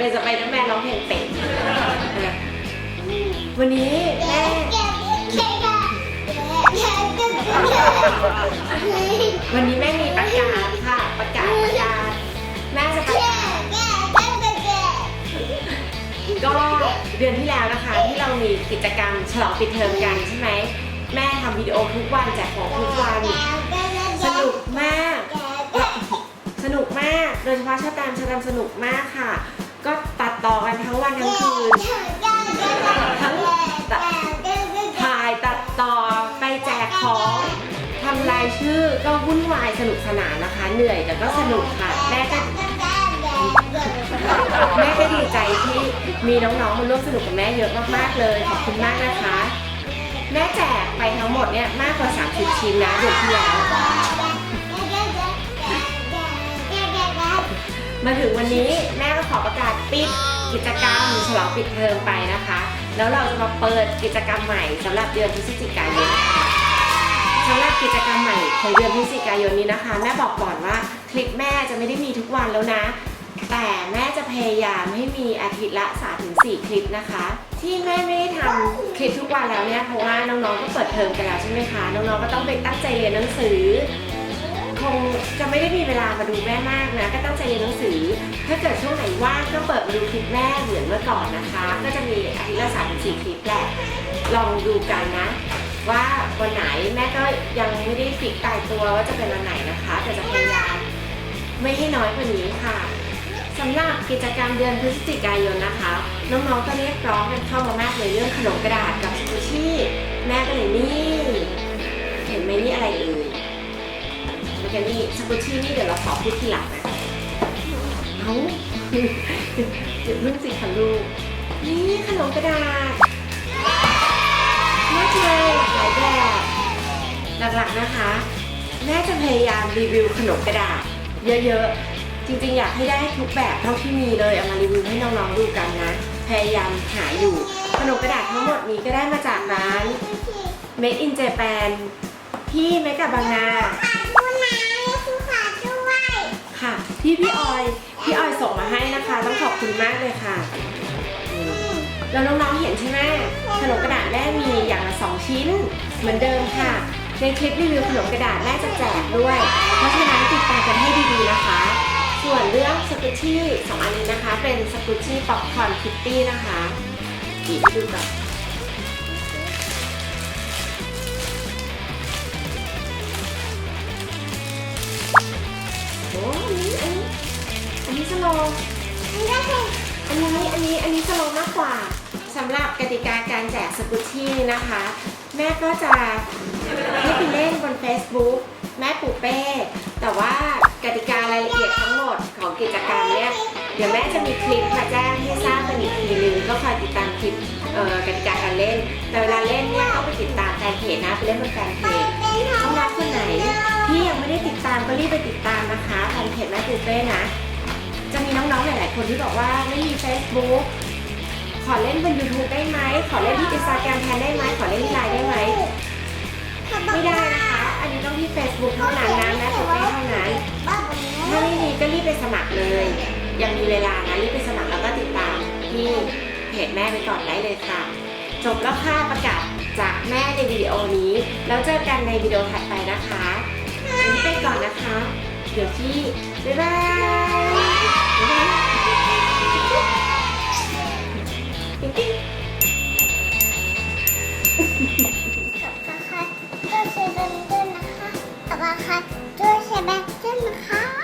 เป็นสไปเดอร์แมนร้องเพลงเป็ดอะวันนี้แม่วันนี้แม่มีประกาศค่ะ ประกาศประกาศแม่จะประกาศก็เดือนที่แล้วนะคะ ที่เรามีกิจกรรมฉลองปิดเทอมกันใช่ไหมแม่ทำวิดีโอทุกวันแจกของทุกวันสนุกมาก สนุกมาก โดยเฉพาะชาตามชาตามสนุกมากค่ะ ก็ตัดต่อกันทั้งวันทั้งคืน ทั้งถ่ายตัดต่อไปแจกของทำรายชื่อก็วุ่นวายสนุกสนานนะคะ เหนื่อยแต่ก็สนุกค่ะแม่ก็แม่ก็ดีใจที่มีน้องๆมาร่วมสนุกกับแม่เยอะมากๆเลยขอบคุณมากนะคะ แม่แจกไปทั้งหมดเนี่ยมากกว่า 30 ชิ้นนะเดือนที่แล้ว มาถึงวันนี้แม่ก็ขอประกาศปิดกิจกรรมฉลองปิดเทอมไปนะคะ แล้วเราจะมาเปิดกิจกรรมใหม่สำหรับเดือนพฤศจิกายนสำหรับกิจกรรมใหม่ของเดือนพฤศจิกายนนี้นะคะ แม่บอกก่อนว่าคลิปแม่จะไม่ได้มีทุกวันแล้วนะ แต่แม่จะพยายามให้มีอาทิตย์ละ3-4คลิปนะคะ ที่แม่ไม่ได้ทำคลิปทุกวันแล้วเนี่ยเพราะว่าน้องๆก็เปิดเทอมกันแล้วใช่ไหมคะน้องๆก็ต้องไปตั้งใจเรียนหนังสือ คงจะไม่ได้มีเวลามาดูแม่มากนะ ก็ตั้งใจเรียนหนังสือ ถ้าเกิดช่วงไหนว่างก็เปิดมาดูคลิปแม่เหมือนเมื่อก่อนนะคะ ก็จะมีอาทิตย์ละสามสี่คลิปแหละลองดูกันนะ ว่าวันไหนแม่ก็ยังไม่ได้ฟิกตายตัวว่าจะเป็นวันไหนนะคะแต่จะพยายามไม่ให้น้อยกว่านี้ค่ะสำหรับกิจกรรมเดือนพฤศจิกายนนะคะ น้องๆก็เรียกร้องกันเข้ามามากเลยเรื่องขนมกระดาษกับสกูชี่แม่ก็เลยนี่ เห็นไหมนี่อะไรเอ่ย แล้วก็นี่สกุชชี่นี่เดี๋ยวเราขอพูดทีหลังนะเอ้าเจ็บรุ่นสิคะลูก นี่ขนมกระดาษมากเลยหลายแบบหลักๆนะคะแม่จะพยายามรีวิวขนมกระดาษเยอะๆ จริงๆ อยากให้ได้ทุกแบบเท่าที่มีเลยเอามารีวิวให้น้องๆดูกันนะ พยายามหาอยู่ขนมกระดาษทั้งหมดนี้ก็ได้มาจากร้าน Made in Japan ที่เมกะบางนา คุณมากเลยค่ะ แล้วน้องๆเห็นใช่ไหมขนมกระดาษแม่มีอย่างละสองชิ้น เหมือนเดิมค่ะ ในคลิปรีวิวขนมกระดาษแม่จะแจกด้วย เพราะฉะนั้นติดตามกันให้ดีๆนะคะ ส่วนเรื่องสกุชชี่สองอันนี้นะคะ เป็นสกุชชี่ป๊อปคอร์นคิตตี้นะคะดีดูก่อนโอ้อันนี้อันนี้อัน นี้สโลว์อันนี้อันนี้อันนี้สโลว์มากกว่าสำหรับกติกาการแจกสกุชชี่นะคะ แม่ก็จะให้ไปเล่นบน Facebook แม่ปูเป้ แต่ว่ากติการายละเอียดทั้งหมดของกิจกรรมเนี่ยเดี๋ยวแม่จะมีคลิปมาแจ้งให้ทราบกันอีกทีนึงก็คอยติดตามคลิปเอ่อกติกาการเล่น แต่เวลาเล่นเนี่ยต้องไปติดตามแฟนเพจนะไปเล่นบนแฟนเพจน้องรักคนไหนที่ยังไม่ได้ติดตามก็รีบไปติดตามนะคะแฟนเพจแม่ปูเป้นะ จะมีน้องๆ หลาย ๆ คนที่บอกว่าไม่มี Facebook ขอเล่นบน YouTube ได้ไหม ขอเล่นที่ Instagram แทนได้ไหม ขอเล่นที่ไลน์ได้ไหม ไม่ได้นะคะ อันนี้ต้องที่ Facebook เท่านั้นนะแม่ปูเป้เท่านั้น ถ้าไม่มีก็รีบไปสมัครเลย ยังมีเวลานะ รีบไปสมัครแล้วก็ติดตามที่เพจแม่ไปก่อนได้เลยค่ะ จบแล้วค่ะประกาศจากแม่ในวิดีโอนี้ แล้วเจอกันในวิดีโอถัดไปนะคะวันนี้ไปก่อนนะคะ เดี๋ยวที่บ๊ายบายบ๊าย ขอบราคาด้วยแชร์แบงค์ด้วยนะคะ